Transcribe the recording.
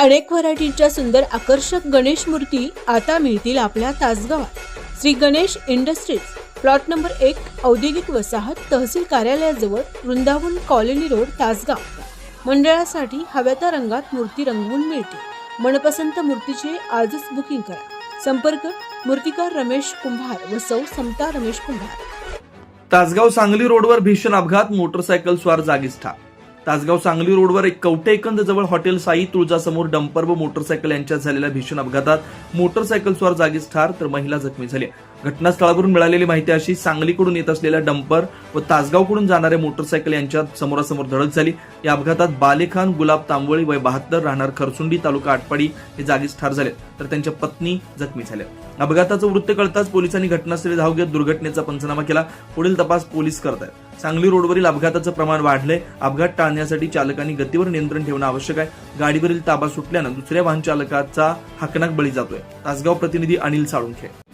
अनेक व्हरायटीच्या सुंदर आकर्षक गणेश मूर्ती आता मिळतील आपल्या तासगावात. Shri Ganesh industries plot number एक औद्योगिक वसाहत तहसील कार्यालयाजवळ वृंदावन कॉलनी रोड तासगाव. मंडळासाठी हव्या त्या रंगात मूर्ती रंगवून मिळते मनपसंत मूर्तीचे आजच बुकिंग करा. संपर्क मूर्तिकार रमेश कुंभार व सौ समता रमेश कुंभार. तासगाव सांगली रोडवर भीषण अपघात मोटरसायकल स्वार जागीच ठार. तासगाव सांगली रोडवर एक कवटेकंद जवळ हॉटेल साई तुळजासमोर डंपर व मोटरसायकल यांच्यात झालेल्या भीषण अपघातात मोटरसायकल स्वार जागीच ठार तर महिला जखमी झाली. घटनास्थळावरून मिळालेली माहिती अशी सांगलीकडून येत असलेल्या डंपर व तासगावकडून जाणाऱ्या मोटरसायकल यांच्यात समोरासमोर धडक झाली. या अपघातात बालेखान गुलाब तांबोळी वय बहात्तर राहणार खरसुंडी तालुका आटपाडी हे जागीच ठार झाले. तर त्यांच्या पत्नी जखमी झाल्या. अपघाताचं वृत्त कळताच पोलिसांनी घटनास्थळी धाव घेत दुर्घटनेचा पंचनामा केला. पुढील तपास पोलीस करत आहेत सांगली रोडवरील अपघाताचं प्रमाण वाढलंय. अपघात टाळण्यासाठी चालकांनी गतीवर नियंत्रण ठेवणं आवश्यक आहे. गाडीवरील ताबा सुटल्यानं दुसऱ्या वाहन चालकाचा हकनाक बळी जातोय. तासगाव प्रतिनिधी अनिल साळुंखे.